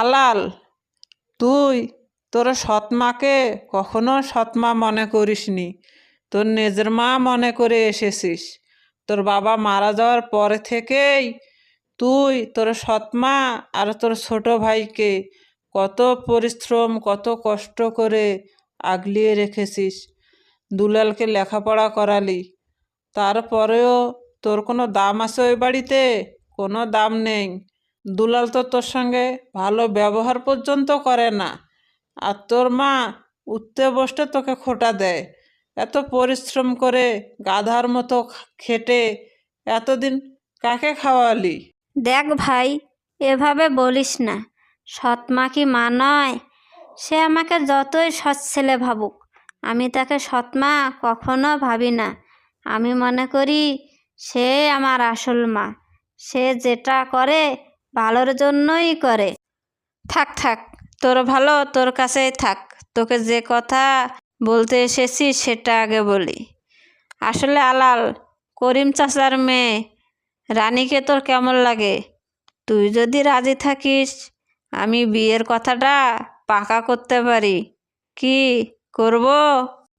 আলাল তুই, তোর সৎমাকে কখনো সৎমা মনে করিসনি। তোর নিজের মা মনে করে এসেছিস। তোর বাবা মারা যাওয়ার পরে থেকেই তুই, তোর সৎমা আর তোর ছোট ভাইকে কত পরিশ্রম, কত কষ্ট করে আগলিয়ে রেখেছিস। দুলালকে লেখাপড়া করালি। তারপরেও তোর কোনো দাম আছে ওই বাড়িতে? কোনো দাম নেই। দুলাল তো তোর সঙ্গে ভালো ব্যবহার পর্যন্ত করে না। আর তোর মা উঠতে বসতে তোকে খোটা দেয়। এত পরিশ্রম করে গাধার মতো খেটে এতদিন কাকে খাওয়ালি? দেখ ভাই, এভাবে বলিস না। সৎ মা কি মা নয়? সে আমাকে যতই সৎ ছেলে ভাবুক, আমি তাকে সৎ মা কখনো ভাবি না। আমি মনে করি সে আমার আসল মা। সে যেটা করে ভালোর জন্যই করে। থাক থাক তোর ভালো তোর কাছেই থাক। তোকে যে কথা বলতে এসেছি সেটা আগে বলি। আসলে আলাল করিম চাচার মেয়ে রানীকে তোর কেমন লাগে? তুই যদি রাজি থাকিস আমি বিয়ের কথাটা পাকা করতে পারি। কি করব?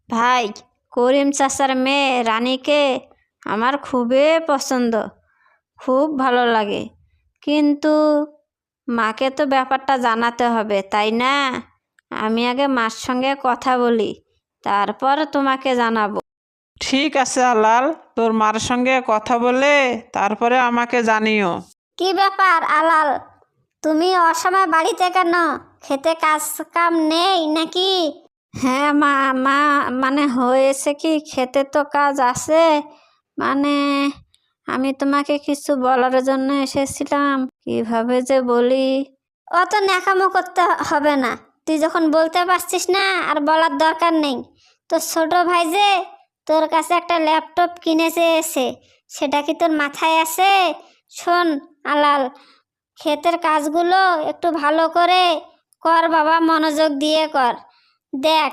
ভাই করিম চাচার মেয়ে রানীকে আমার খুবই পছন্দ। খুব ভালো লাগে। কিন্তু মাকে তো ব্যাপারটা জানাতে হবে তাই না? আমি আগে মার সঙ্গে কথা বলি তারপর তোমাকে জানাব। ঠিক আছে আলাল তোর মার সঙ্গে কথা বলে তারপরে আমাকে জানিও। কি ব্যাপার আলাল? তুমি অসময় বাড়িতে কেন? খেতে কাজ কাম নেই নাকি? হ্যাঁ মা মা মানে হয়েছে কি খেতে তো কাজ আছে মানে আমি তোমাকে কিছু বলার জন্য এসেছিলাম। কীভাবে যে বলি? অত ন্যাকামো করতে হবে না। তুই যখন বলতে পারছিস না, আর বলার দরকার নেই। তোর ছোট ভাই যে তোর কাছে একটা ল্যাপটপ কিনেছে এসে, সেটা কি তোর মাথায় আছে শোন, আলাল, ক্ষেতের কাজগুলো একটু ভালো করে কর বাবা, মনোযোগ দিয়ে কর। দেখ,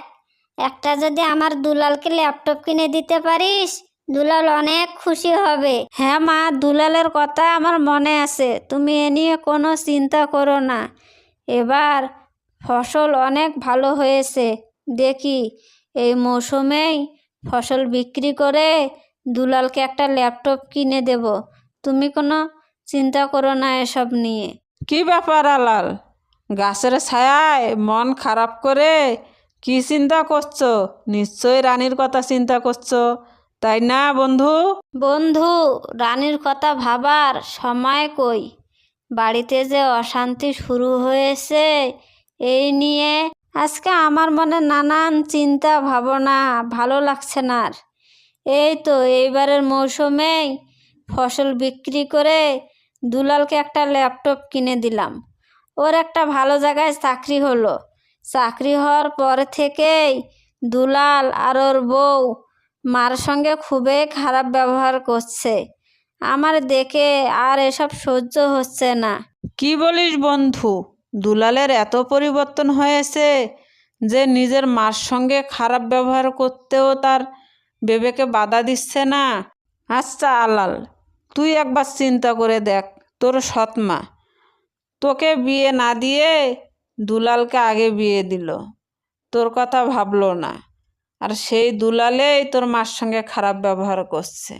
একটা যদি আমার দুলালকে ল্যাপটপ কিনে দিতে পারিস দুলাল অনেক খুশি হবে। হ্যাঁ মা, দুলালের কথা আমার মনে আছে। তুমি এ নিয়ে কোনো চিন্তা করো না। এবার ফসল অনেক ভালো হয়েছে। দেখি, এই মৌসুমেই ফসল বিক্রি করে দুলালকে একটা ল্যাপটপ কিনে দেব। তুমি কোনো চিন্তা করো না এসব নিয়ে। কি ব্যাপার আলাল? গাছের ছায়ায় মন খারাপ করে কি চিন্তা করছ? নিশ্চয়ই রানীর কথা চিন্তা করছ। তাই না, বন্ধু? বন্ধু, রানীর কথা ভাবার সময় কই? বাড়িতে যে অশান্তি শুরু হয়েছে, এই নিয়ে আজকে আমার মনে নানান চিন্তা, ভাবনা, ভালো লাগছে না আর। এই তো, এইবারের মৌসুমেই ফসল বিক্রি করে দুলালকে একটা ল্যাপটপ কিনে দিলাম। ওর একটা ভালো জায়গায় চাকরি হলো। চাকরি হওয়ার পর থেকেই দুলাল আর ওর বউ মার সঙ্গে খুবই খারাপ ব্যবহার করছে। আমার দেখে আর এসব সহ্য হচ্ছে না। কি বলিস বন্ধু? দুলালের এত পরিবর্তন হয়েছে যে নিজের মার সঙ্গে খারাপ ব্যবহার করতেও তার বেবেকে বাধা দিচ্ছে না। আচ্ছা আলাল, তুই একবার চিন্তা করে দেখ তোর সৎ মা তোকে বিয়ে না দিয়ে দুলালকে আগে বিয়ে দিল। তোর কথা ভাবলো না। আর সেই দুলালেই তোর মার সঙ্গে খারাপ ব্যবহার করছে।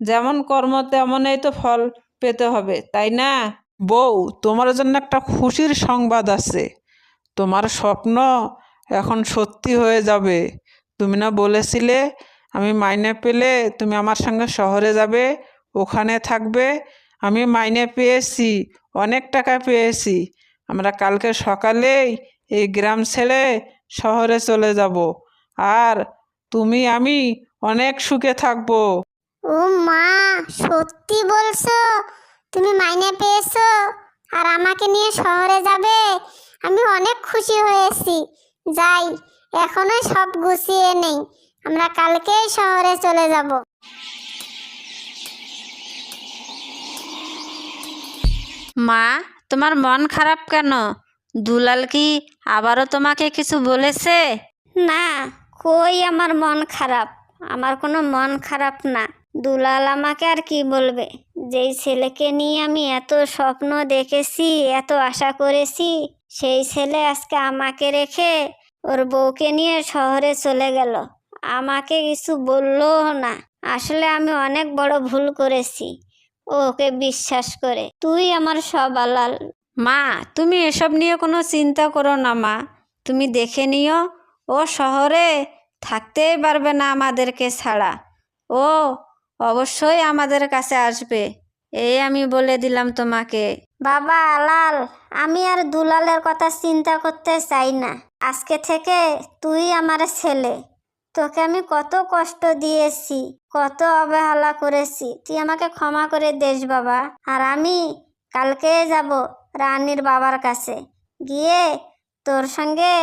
যেমন কর্ম, তেমনই তো ফল পেতে হবে, তাই না? বউ, তোমার জন্য একটা খুশির সংবাদ আছে। তোমার স্বপ্ন এখন সত্যি হয়ে যাবে। তুমি না বলেছিলে আমি মাইনে পেলে তুমি আমার সঙ্গে শহরে যাবে, ওখানে থাকবে। আমি মাইনে পেয়েছি, অনেক টাকা পেয়েছি। আমরা কালকে সকালেই এই গ্রাম ছেড়ে শহরে চলে যাব। আর তুমি আমি অনেক সুখে থাকব। ও মা সত্যি বলছো? তুমি মাইনে পেয়েছ? আর আমাকে নিয়ে শহরে যাবে? আমি অনেক খুশি হয়েছি। যাই এখনও সব গুছিয়ে নেই। আমরা কালকেই শহরে চলে যাব। মা তোমার মন খারাপ কেন? দুলাল কি আবারও তোমাকে কিছু বলেছে? না কই আমার মন খারাপ? আমার কোনো মন খারাপ না। দুলাল আমাকে আর কি বলবে? যেই ছেলেকে নিয়ে আমি এত স্বপ্ন দেখেছি, এত আশা করেছি, সেই ছেলে আজকে আমাকে রেখে ওর বউকে নিয়ে শহরে চলে গেল। আমাকে কিছু বলল না। আসলে আমি অনেক বড় ভুল করেছি। ওকে বিশ্বাস করে। তুই আমার সব আলাল মা, তুমি এসব নিয়ে কোনো চিন্তা করো না মা। তুমি দেখে নিও ও শহরে থাকতেই পারবে না আমাদেরকে ছাড়া। ও, অবশ্যই আমাদের কাছে আসবে। এই আমি বলে দিলাম তোমাকে। বাবা আলাল আমি আর দুলালের কথা চিন্তা করতে চাই না। আজকে থেকে তুই আমার ছেলে। তোকে আমি কত কষ্ট দিয়েছি, কত অবহেলা করেছি। তুই আমাকে ক্ষমা করে দেস, বাবা। আর আমি কালকে যাব রানীর বাবার কাছে। গিয়ে তোর সঙ্গে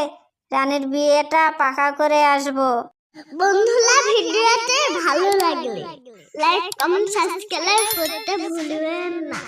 রানীর বিয়েটা পাকা করে আসব। বন্ধুরা, ভিডিওতে ভালো লাগলে লাইক কমেন্ট সাবস্ক্রাইব করতে ভুলবেন না।